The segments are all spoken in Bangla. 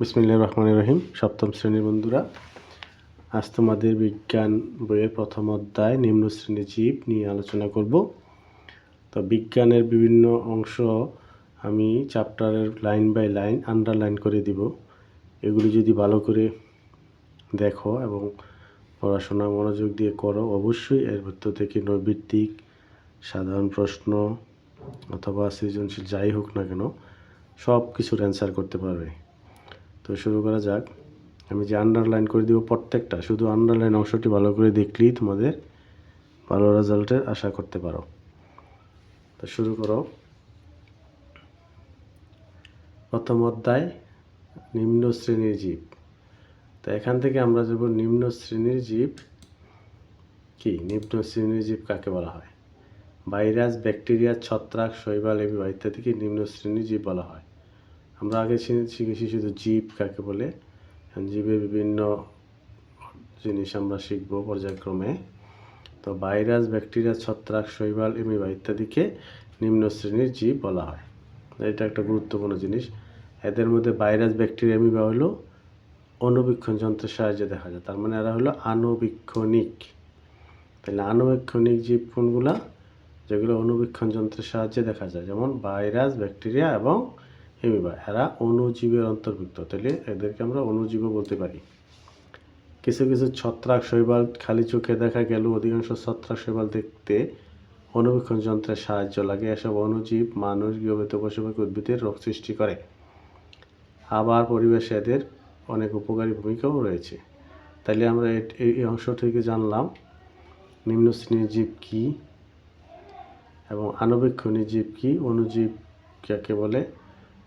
বিসমিল্লা রহমান রহিম। সপ্তম শ্রেণির বন্ধুরা, আজ তোমাদের বিজ্ঞান বইয়ের প্রথম অধ্যায় নিম্ন শ্রেণির জীব নিয়ে আলোচনা করব। তো বিজ্ঞানের বিভিন্ন অংশ আমি চ্যাপ্টারের লাইন বাই লাইন আন্ডারলাইন করে দিব। এগুলি যদি ভালো করে দেখো এবং পড়াশোনা মনোযোগ দিয়ে করো, অবশ্যই এর ভিতর থেকে নৈবিত্তিক, সাধারণ প্রশ্ন অথবা সৃজনশীল যাই হোক না কেন সব কিছুর অ্যান্সার করতে পারবে। তো শুরু করা যাক। আমি যে আন্ডারলাইন করে দিব প্রত্যেকটা, শুধু আন্ডারলাইন অংশটি ভালো করে দেখলেই তোমাদের ভালো রেজাল্টের আশা করতে পারো। তো শুরু করো। প্রথম অধ্যায়, নিম্ন শ্রেণির জীব। তো এখান থেকে আমরা যাব নিম্ন শ্রেণির জীব কি? নিম্ন শ্রেণির জীব কাকে বলা হয়? ভাইরাস, ব্যাকটেরিয়া, ছত্রাক, শৈবাল এবিবা ইত্যাদিকে নিম্ন শ্রেণির জীব বলা হয়। আমরা আগে শিখেছি শুধু জীব কাকে বলে। জীবের বিভিন্ন জিনিস আমরা শিখব পর্যায়ক্রমে। তো ভাইরাস, ব্যাকটেরিয়া, ছত্রাক, শৈবাল এমিবা ইত্যাদিকে নিম্ন শ্রেণির জীব বলা হয়। এটা একটা গুরুত্বপূর্ণ জিনিস। এদের মধ্যে ভাইরাস, ব্যাকটেরিয়া এমিবা হলো অনুবীক্ষণ যন্ত্রের সাহায্যে দেখা যায়। তার মানে এরা হলো আনুবীক্ষণিক তাহলে আনুবীক্ষণিক জীব কোনগুলা? যেগুলো অনুবীক্ষণ যন্ত্রের সাহায্যে দেখা যায়। যেমন ভাইরাস, ব্যাকটেরিয়া এবং হেমিবা এরা অণুজীবের অন্তর্ভুক্ত। তাহলে এদেরকে আমরা অণুজীবও বলতে পারি। কিছু কিছু ছত্রাক শৈবাল খালি চোখে দেখা গেল অধিকাংশ ছত্রাক শৈবাল দেখতে অনুবীক্ষণ যন্ত্রের সাহায্য লাগে। এসব অণুজীব মানুষ গৃহবৃত পশু পাখি উদ্ভিদের রোগ সৃষ্টি করে। আবার পরিবেশে এদের অনেক উপকারী ভূমিকাও রয়েছে। তাইলে আমরা এই অংশ থেকে জানলাম, নিম্ন শ্রেণির জীব কী এবং আণুবীক্ষণী জীব কী? অণুজীব কাকে বলে?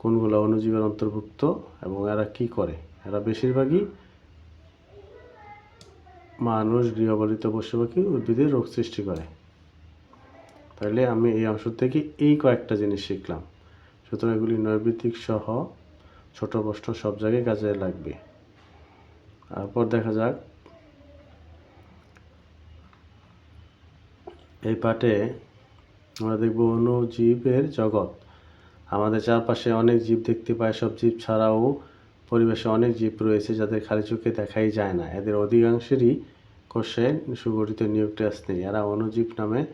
কোনগুলো অণুজীবের অন্তর্ভুক্ত এবং এরা কি করে? এরা বেশিরভাগই মানুষ, গৃহপালিত পশু পাখি উদ্ভিদের রোগ সৃষ্টি করে। তাহলে আমি এই অংশ থেকে এই কয়েকটা জিনিস শিখলাম। সুতরাং এগুলি নৈবিত্তিক সহ ছোট প্রশ্ন সব জায়গায় কাজে লাগবে। তারপর দেখা যাক। এই পাঠে আমরা দেখব অনুজীবের জগৎ। আমাদের চারপাশে অনেক জীব দেখতে পাই সব জীব ছাড়াও পরিবেশে অনেক জীব রয়েছে যাদের খালি চোখে দেখাই যায় না। এদের অধিকাংশেরই কোষে সুগঠিত নিউক্লিয়াস নেই। এরা অনুজীব নামে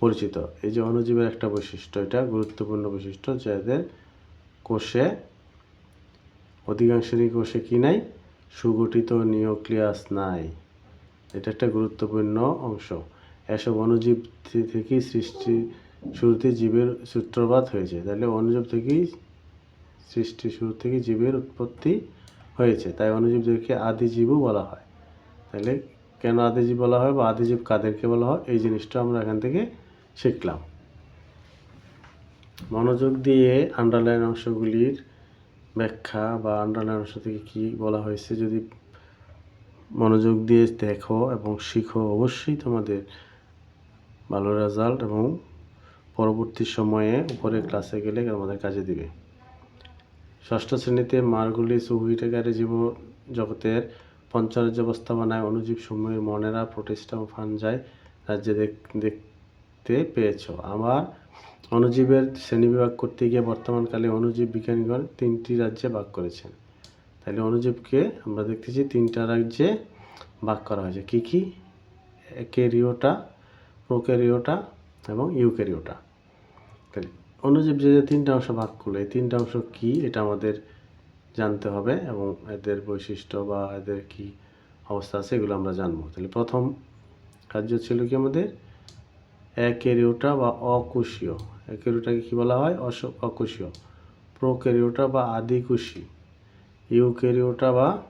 পরিচিত। এই যে অনুজীবের একটা বৈশিষ্ট্য, এটা গুরুত্বপূর্ণ বৈশিষ্ট্য যে এদের কোষে, অধিকাংশেরই কোষে কি নাই? সুগঠিত নিউক্লিয়াস নাই। এটা একটা গুরুত্বপূর্ণ অংশ। এসব অনুজীব থেকেই সৃষ্টি শুরুতে জীবের সূত্রপাত হয়েছে। তাহলে অণুজীব থেকেই সৃষ্টি শুরু থেকে জীবের উৎপত্তি হয়েছে। তাই অণুজীবদেরকে আদিজীবও বলা হয়। তাহলে কেন আদিজীব বলা হয় বা আদিজীব কাদেরকে বলা হয়? এই জিনিসটা আমরা এখান থেকে শিখলাম। মনোযোগ দিয়ে আন্ডারলাইন অংশগুলির ব্যাখ্যা বা আন্ডারলাইন অংশ থেকে কী বলা হয়েছে যদি মনোযোগ দিয়ে দেখো এবং শিখো, অবশ্যই তোমাদের ভালো রেজাল্ট এবং পরবর্তী সময়ে উপরের ক্লাসে গেলে আমাদের কাজে দিবে। ষষ্ঠ শ্রেণীতে মার্গুলিস ও হুইটেকারের জীব জগতের পঞ্চরাজ্য অবস্থাপনায় অনুজীব সমূহের মনেরা, প্রতিষ্ঠা ও ফানজাই রাজ্যে দেখ- দেখতে পেয়েছ। আমার অণুজীবের শ্রেণীবিভাগ করতে গিয়ে বর্তমানকালে অনুজীব বিজ্ঞানীগণ তিনটি রাজ্যে ভাগ করেছেন। তাহলে অনুজীবকে আমরা দেখতেছি তিনটা রাজ্যে ভাগ করা হয়েছে। কী কী? ক্যারিওটা প্রোক্যারিওটা এবং ইউক্যারিওটা। তাহলে অণুজীব যে তিনটা অংশ ভাগ করল, এই তিনটা অংশ কী? এটা আমাদের জানতে হবে এবং এদের বৈশিষ্ট্য বা এদের কি অবস্থা আছে এগুলো আমরা জানব। তাহলে প্রথম কার্য ছিল কি আমাদের? অ্যাকেরিওটা বা অকুশীয়। অ্যাকেরিওটাকে কী বলা হয়? অস, অকুশীয়। প্রোক্যারিওটা বা আদিকুশী। ইউক্যারিওটা বা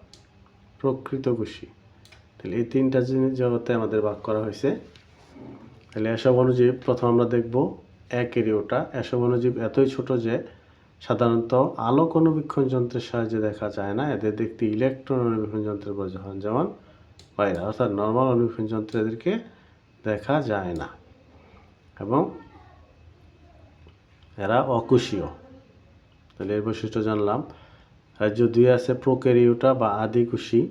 প্রকৃতকুশী। তাহলে এই তিনটা জিনিস জগতে আমাদের ভাগ করা হয়েছে। তাহলে এসব অণুজীব প্রথম আমরা দেখব অ্যাকেরিওটা এসব অণুজীব এতই ছোট যে সাধারণত আলোক অনুবীক্ষণ যন্ত্রের সাহায্যে দেখা যায় না। এদের দেখতে ইলেকট্রন অনুবীক্ষণ যন্ত্রের প্রয়োজন, যেমন বাইরে, অর্থাৎ নর্মাল অনুবীক্ষণ যন্ত্রে এদেরকে দেখা যায় না। এবং এরা অকুশীয়। তাহলে এর বৈশিষ্ট্য জানলাম। রাজ্য দুই আছে প্রোক্যারিওটা বা আদিকুশী।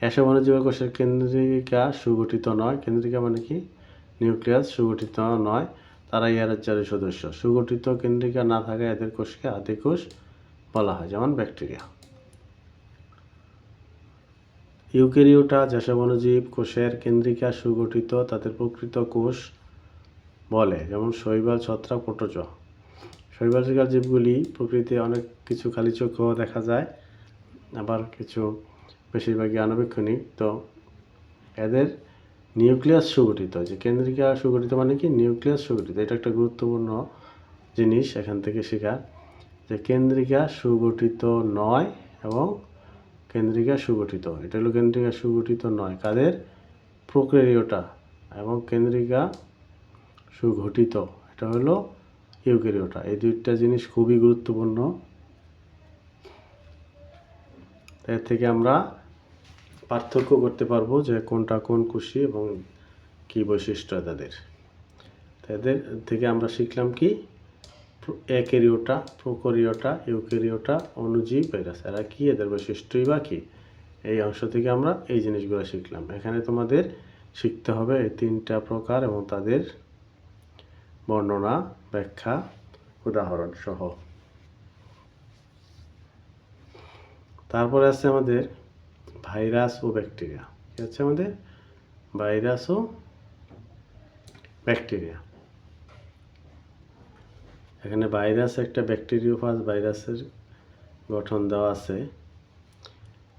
এসব অনুজীব কোষের কেন্দ্রিকা সুগঠিত নয়। কেন্দ্রিকা মানে কি? নিউক্লিয়াস সুগঠিত নয়, তারা ইয়া রাজ্যের সদস্য। সুগঠিত কেন্দ্রিকা না থাকায় এদের কোষকে আদিকোষ বলা হয়, যেমন ব্যাকটেরিয়া। ইউকেরিওটা যেসব অণুজীব কোষের কেন্দ্রিকা সুগঠিত, তাদের প্রকৃত কোষ বলে, যেমন শৈবাল, ছত্রাক শৈবাল শৈবালিকার জীবগুলি প্রকৃতিতে অনেক কিছু খালি চোখেও দেখা যায়, আবার কিছু বেশিরভাগই আণুবীক্ষণিক তো এদের নিউক্লিয়াস সুগঠিত, যে কেন্দ্রিকা সুগঠিত মানে কি? নিউক্লিয়াস সুগঠিত। এটা একটা গুরুত্বপূর্ণ জিনিস এখান থেকে শেখা, যে কেন্দ্রিকা সুগঠিত নয় এবং কেন্দ্রিকা সুগঠিত। এটা হলো কেন্দ্রিকা সুগঠিত নয়। কাদের? প্রক্রিয়টা এবং কেন্দ্রিকা সুগঠিত। এটা হলো ইউকেরিওটা এই দুইটা জিনিস খুবই গুরুত্বপূর্ণ। এর থেকে আমরা পার্থক্য করতে পারব যে কোনটা কোন কুশি এবং কি বৈশিষ্ট্য তাদের। তাদের থেকে আমরা শিখলাম কি? একেরিওটা, প্রোকরিওটা, ইউকেরিওটা, অনুজীব, ভাইরাস। এরা কি? এদের বৈশিষ্ট্যই বা কি? এই অংশ থেকে আমরা এই জিনিসগুলো শিখলাম। এখানে তোমাদের শিখতে হবে এই তিনটা প্রকার এবং তাদের বর্ণনা, ব্যাখ্যা, উদাহরণ সহ। তারপরে আছে আমাদের ভাইরাস ও ব্যাকটেরিয়া। কি হচ্ছে আমাদের? ভাইরাস ও ব্যাকটেরিয়া। এখানে ভাইরাস একটা ব্যাকটেরিওফাজ ভাইরাসের গঠন দেওয়া আছে।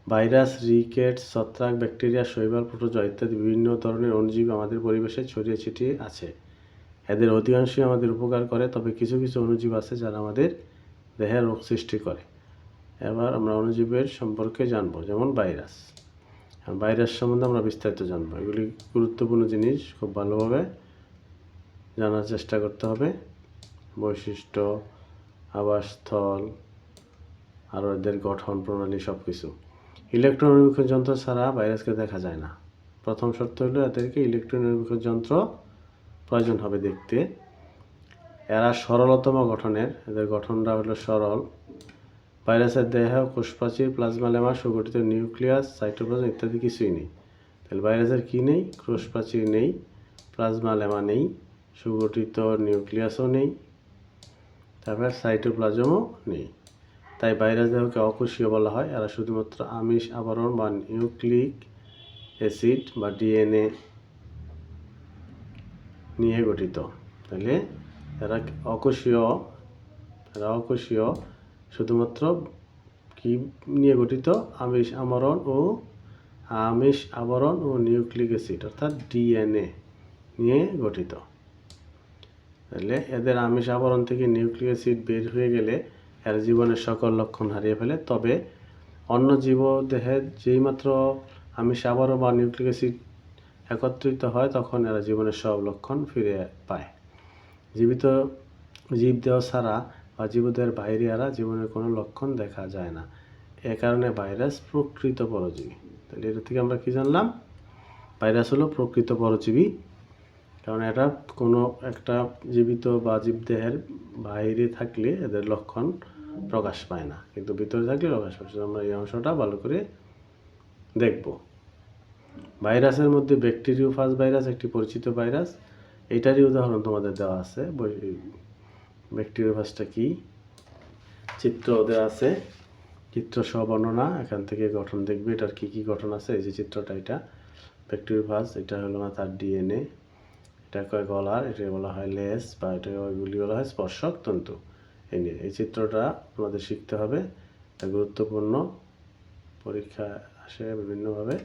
ভাইরাস, রিকেট, ছত্রাক, ব্যাকটেরিয়া, শৈবাল প্রোটোজোয়া ইত্যাদি বিভিন্ন ধরনের অণুজীব আমাদের পরিবেশে ছড়িয়ে ছিটিয়ে আছে। এদের অধিকাংশই আমাদের উপকার করে, তবে কিছু কিছু অণুজীব আছে যারা আমাদের দেহে রোগ সৃষ্টি করে। এবার আমরা অণুজীবের সম্পর্কে জানব, যেমন ভাইরাস। ভাইরাস সম্বন্ধে আমরা বিস্তারিত জানব। এগুলি গুরুত্বপূর্ণ জিনিস, খুব ভালোভাবে জানার চেষ্টা করতে হবে। বৈশিষ্ট্য, আবাসস্থল, আরও এদের গঠন, প্রণালী সব কিছু ইলেকট্রন নিরীক্ষণ যন্ত্র ছাড়া ভাইরাসকে দেখা যায় না। প্রথম শর্ত হলো এদেরকে ইলেকট্রন নিরীক্ষণ যন্ত্র প্রয়োজন হবে দেখতে। এরা সরলতম গঠনের, এদের গঠনটা হলো সরল। ভাইরাসের দেহ কোষপ্রাচীর প্লাজমা, লেমা, সুগঠিত নিউক্লিয়াস, সাইটোপ্লাজম ইত্যাদি কিছুই নেই। তাহলে ভাইরাসের কী নেই? কোষপ্রাচীর নেই, প্লাজমা, লেমা নেই, সুগঠিত নিউক্লিয়াসও নেই, তারপর সাইটোপ্লাজমও নেই। তাই ভাইরাস দেহকে অকোষীয় বলা হয়। এরা শুধুমাত্র আমিষ আবরণ বা নিউক্লিক অ্যাসিড বা ডিএনএ নিয়ে গঠিত। তাহলে এরা অকোষীয় এরা অকোষীয় শুধুমাত্র কি নিয়ে গঠিত? আমিষ আমরণ ও আমিষ আবরণ ও নিউক্লিক অ্যাসিড, অর্থাৎ ডিএনএ নিয়ে গঠিত। তাহলে এদের আমিষ আবরণ থেকে নিউক্লিক অ্যাসিড বের হয়ে গেলে এর জীবনের সকল লক্ষণ হারিয়ে ফেলে। তবে অন্য জীব দেহে যেই মাত্র আমিষ আবরণ বা নিউক্লিক অ্যাসিড একত্রিত হয়, তখন এরা জীবনের সব লক্ষণ ফিরে পায়। জীবিত জীব জীবদেহ ছাড়া বা জীবদেহের বাইরে এরা জীবনের কোনো লক্ষণ দেখা যায় না। এ কারণে ভাইরাস প্রকৃত পরজীবী। তাহলে এটা থেকে আমরা কি জানলাম? ভাইরাস হলো প্রকৃত পরজীবী। কারণ এটা কোনো একটা জীবিত বা জীবদেহের বাইরে থাকলে এদের লক্ষণ প্রকাশ পায় না। কিন্তু ভিতরে থাকলে প্রকাশ পায়। আমরা এই অংশটা ভালো করে দেখব। ভাইরাসের মধ্যে ব্যাকটেরিওফাজ ভাইরাস, একটি পরিচিত ভাইরাস। এটারই উদাহরণ তোমাদের দেওয়া আছে। ব্যাকটেরিওফাজটা কি? চিত্র ওদের আছে। চিত্র সহ বর্ণনা, এখান থেকে গঠন দেখবে এটার কি কি গঠন আছে, এই যে চিত্রটা এটা। ব্যাকটেরিওফাজ এটা হলো না তার ডিএনএ এটা কয় গলার? এটা বলা হয় লেস বা এটা ওইগুলি বলা হয় স্পর্শক তন্তু। এই নিয়ে, এই চিত্রটা আমাদের শিখতে হবে। এটা গুরুত্বপূর্ণ। পরীক্ষা আসে বিভিন্নভাবে।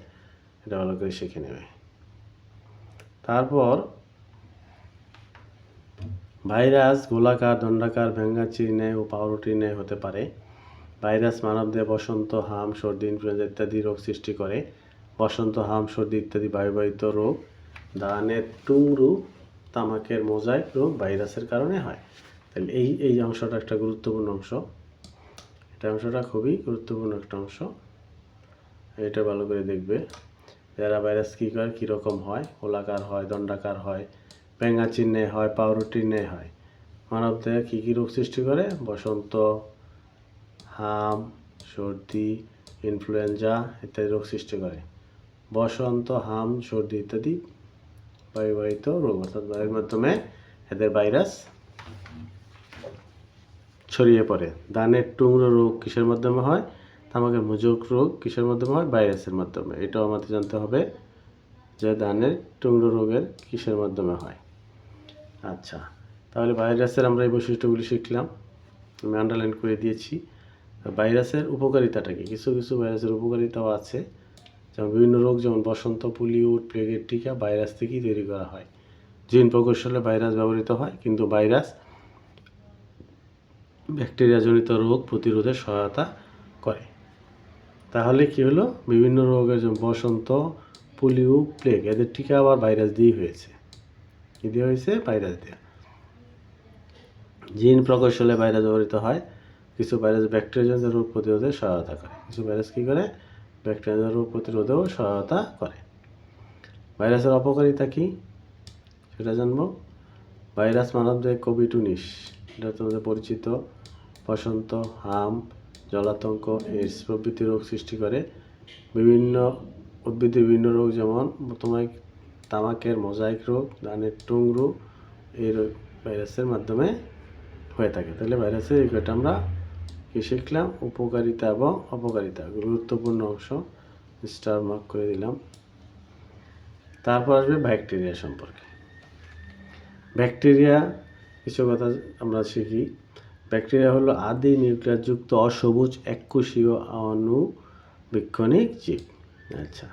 এটা ভালো করে শিখে নেবে। তারপর ভাইরাস, গোলাকার, দণ্ডাকার ভেঙ্গাচির ন্যায় ও পাউরুটির ন্যায় হতে পারে। ভাইরাস মানবদেহে বসন্ত, হাম, সর্দি, ইনফ্লুয়েঞ্জা ইত্যাদি রোগ সৃষ্টি করে। বসন্ত, হাম, সর্দি ইত্যাদি বায়ুবাহিত রোগ। দানের টুংরু, তামাকের মোজাইক রোগ ভাইরাসের কারণে হয়। তাহলে এই এই অংশটা একটা গুরুত্বপূর্ণ অংশ। এটা অংশটা খুবই গুরুত্বপূর্ণ একটা অংশ। এটা ভালো করে দেখবে। যারা ভাইরাস কী করে, কীরকম হয়, গোলাকার হয়, দণ্ডাকার হয় পেঙ্গা চিহ্নে হয় পাউরুটির ন্যায় হয়। মানব দেহে কী কী রোগ সৃষ্টি করে? বসন্ত, হাম, সর্দি, ইনফ্লুয়েঞ্জা ইত্যাদি রোগ সৃষ্টি করে। বসন্ত, হাম, সর্দি ইত্যাদি বায়ুবাহিত রোগ, অর্থাৎ বায়ুর মাধ্যমে এদের ভাইরাস ছড়িয়ে পড়ে। দানের টুংরো রোগ কিসের মাধ্যমে হয়? তামাকের মোজক রোগ কিসের মাধ্যমে হয়? ভাইরাসের মাধ্যমে। এটাও আমাদের জানতে হবে যে ধানের টুংরো রোগের কিসের মাধ্যমে হয়। আচ্ছা তাহলে ভাইরাসের আমরা এই বৈশিষ্ট্যগুলি শিখলাম, আমি আন্ডারলাইন করে দিয়েছি। ভাইরাসের উপকারিতাটা কি? কিছু কিছু ভাইরাসের উপকারিতাও আছে, যেমন বিভিন্ন রোগ, যেমন বসন্ত পুলিও প্লেগের টিকা ভাইরাস থেকেই তৈরি করা হয়। জিন প্রকৌশলে ভাইরাস ব্যবহৃত হয়, কিন্তু ভাইরাস ব্যাকটেরিয়াজনিত রোগ প্রতিরোধে সহায়তা করে। তাহলে কি হলো? বিভিন্ন রোগের যেমন বসন্ত পোলিও প্লেগ এদের টিকা আবার ভাইরাস দিয়েই হয়েছে। কি দিয়ে হয়েছে ভাইরাস দিয়ে জিন প্রকৌশলে ভাইরাস ব্যবহৃত হয়। কিছু ভাইরাস ব্যাকটেরিয়াজনিত রোগ প্রতিরোধে সহায়তা করে। কিছু ভাইরাস কী করে? ব্যাকটেরিয়া রোগ প্রতিরোধেও সহায়তা করে। ভাইরাসের অপকারিতা কী? সেটা জানব। ভাইরাস মানবদেহে কোভিড উনিশ। এটা তোমাদের পরিচিত বসন্ত, হাম, জলাতঙ্ক এইডস প্রভৃতি রোগ সৃষ্টি করে। বিভিন্ন উদ্ভিদের বিভিন্ন রোগ যেমন তোমার তামাকের মোজাইক রোগ ধানের এই রোগ ভাইরাসের মাধ্যমে হয়ে থাকে। তাহলে ভাইরাসের এই আমরা কি শিখলাম? উপকারিতা এবং অপকারিতা। গুরুত্বপূর্ণ অংশ, স্টার মার্ক করে দিলাম। তারপর আসবে ব্যাকটেরিয়া সম্পর্কে। ব্যাকটেরিয়া, কিছু কথা আমরা শিখি। ব্যাকটেরিয়া হলো আদি নিউক্লিয়াসযুক্ত অসবুজ এককোষীয় অণুবীক্ষণিক জীব। আচ্ছা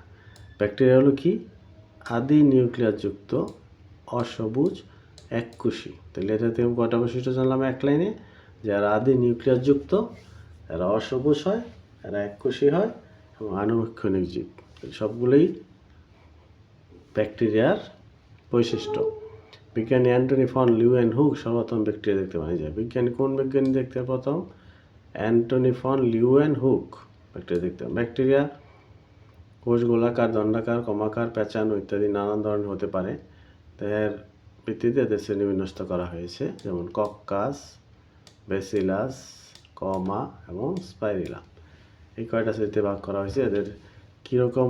ব্যাকটেরিয়া হলো কি? আদি নিউক্লিয়াসযুক্ত অসবুজ এককোষী তাহলে এটা থেকে কয়টা বৈশিষ্ট্য জানলাম এক লাইনে? যারা আদি নিউক্লিয়াসযুক্ত এরা অসবুজ হয়, এরা এককোষী হয়, এবং আণুবীক্ষণিক জীব। সবগুলোই ব্যাকটেরিয়ার বৈশিষ্ট্য। বিজ্ঞানী Antonie van Leeuwenhoek সর্বপ্রথম ব্যাকটেরিয়া দেখতে পাওয়া যায় বিজ্ঞানী কোন বিজ্ঞানী দেখতে প্রথম? Antonie van Leeuwenhoek bacteria দেখতে ব্যাকটেরিয়া কোষ গোলাকার দণ্ডাকার, কমাকার প্যাঁচানো ইত্যাদি নানান ধরনের হতে পারে। এর ভিত্তিতে এদের শ্রেণীবিন্যস্ত করা হয়েছে, যেমন কক্কাস, বেসিলাস, কমা এবং স্পাইরিলা। এই কয়টা শ্রেণীতে ভাগ করা হয়েছে, এদের কীরকম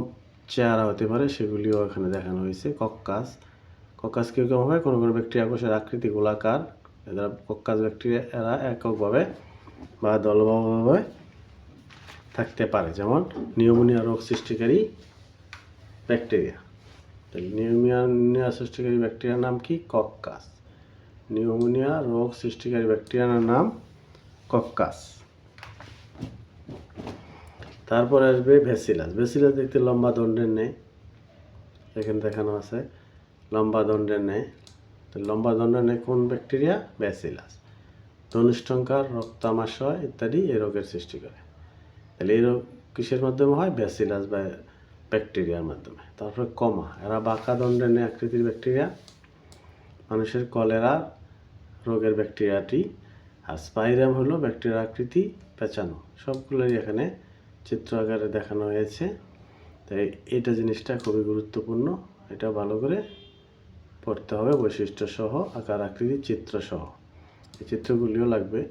চেহারা হতে পারে সেগুলিও এখানে দেখানো হয়েছে। কক্কাস কক্কাস কীরকম হয়? কোনো কোনো ব্যাকটেরিয়া কোষের আকৃতি গোলাকার। এরা কক্কাস ব্যাকটেরিয়া এরা এককভাবে বা দলবদ্ধভাবে থাকতে পারে। যেমন নিউমোনিয়া রোগ সৃষ্টিকারী ব্যাকটেরিয়া। তাহলে নিউমোনিয়া সৃষ্টিকারী ব্যাকটেরিয়ার নাম কি? কক্কাস। নিউমোনিয়া রোগ সৃষ্টিকারী ব্যাকটেরিয়ার নাম কক্কাস। তারপর আসবে ভেসিলাস। ভেসিলাস দেখতে লম্বা দণ্ডের নেই এখানে দেখানো আছে। লম্বা দণ্ডের নেই তো লম্বা দণ্ডের নেই কোন ব্যাকটেরিয়া? ব্যাসিলাস ধনুষ্টঙ্কার রক্তামাশয় ইত্যাদি এই রোগের সৃষ্টি করে। তাহলে এই রোগ কিসের মাধ্যমে হয়? ব্যাসিলাস বা ব্যাকটেরিয়ার মাধ্যমে। তারপরে কমা এরা বাঁকা দণ্ডের নেয় আকৃতির ব্যাকটেরিয়া মানুষের কলেরা রোগের ব্যাকটেরিয়াটি আর স্পাইরাম হলো ব্যাকটেরিয়ার আকৃতি, পেঁচানো। সবগুলোই এখানে চিত্র আকারে দেখানো হয়েছে। তাই এটা জিনিসটা খুবই গুরুত্বপূর্ণ। এটা ভালো করে পড়তে হবে। বৈশিষ্ট্য সহ আকার, আকৃতি চিত্র সহ এই চিত্রগুলিও লাগবে।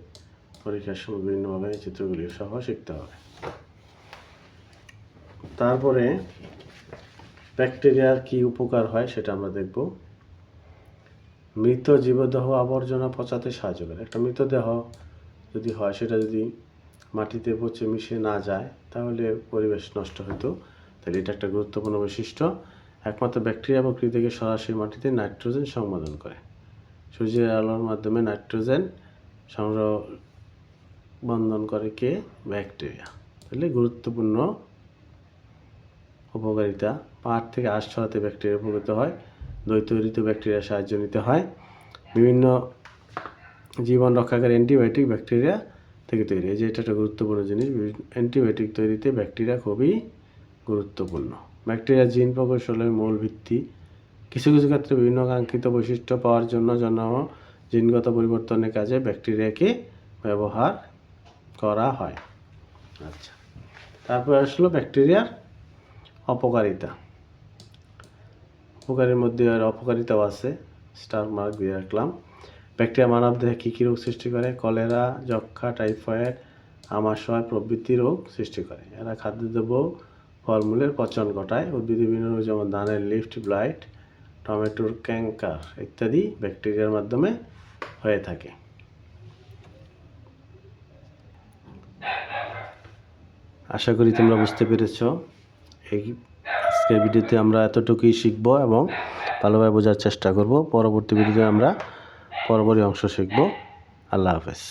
পরীক্ষার সময় বিভিন্নভাবে এই চিত্রগুলি সহ শিখতে হবে। তারপরে ব্যাকটেরিয়ার কি উপকার হয় সেটা আমরা দেখব। মৃত জীবদেহ আবর্জনা পচাতে সাহায্য করে। একটা মৃতদেহ যদি হয়, সেটা যদি মাটিতে পচে মিশে না যায়, তাহলে পরিবেশ নষ্ট হতো। তাহলে এটা একটা গুরুত্বপূর্ণ বৈশিষ্ট্য। একমাত্র ব্যাকটেরিয়া এবং কৃতিকে সরাসরি মাটিতে নাইট্রোজেন সংবধন করে। সূর্যের আলোর মাধ্যমে নাইট্রোজেন সংগ্রহ বন্ধন করে কে? ব্যাকটেরিয়া। তাহলে গুরুত্বপূর্ণ উপকারিতা। পাট থেকে আশ ছড়াতে ব্যাকটেরিয়া উপকৃত হয়। দই তৈরিতে ব্যাকটেরিয়ার সাহায্য নিতে হয়। বিভিন্ন জীবন রক্ষাকারী অ্যান্টিবায়োটিক ব্যাকটেরিয়া থেকে তৈরি। যে, এটা একটা গুরুত্বপূর্ণ জিনিস। অ্যান্টিবায়োটিক তৈরিতে ব্যাকটেরিয়া খুবই গুরুত্বপূর্ণ। ব্যাকটেরিয়া জিন প্রকৌশলের মূল ভিত্তি। কিছু কিছু ক্ষেত্রে বিভিন্ন কাঙ্ক্ষিত বৈশিষ্ট্য পাওয়ার জন্য জন্য জিনগত পরিবর্তনের কাজে ব্যাকটেরিয়াকে ব্যবহার করা হয়। আচ্ছা। তারপর আসলো ব্যাকটেরিয়ার অপকারিতা। উপকারের মধ্যে আর অপকারিতাও আছে। স্টার মার্ক দিয়ে রাখলাম। ব্যাকটেরিয়া মানবদেহে কী কী রোগ সৃষ্টি করে? কলেরা যক্ষা টাইফয়েড, আমাশয় প্রভৃতি রোগ সৃষ্টি করে। এরা খাদ্যদ্রব্য ফলমূলের পচন ঘটায়। উদ্ভিদ বিভিন্ন রোগ যেমন ধানের লিফট, ব্লাইট, টমেটোর ক্যাঙ্কার ইত্যাদি ব্যাকটেরিয়ার মাধ্যমে হয়ে থাকে। আশা করি তোমরা বুঝতে পেরেছ। এই আজকের ভিডিওতে আমরা এতটুকুই শিখব এবং ভালোভাবে বোঝার চেষ্টা করব। পরবর্তী ভিডিওতে আমরা পরবর্তী অংশ শিখব। আল্লাহ হাফেজ।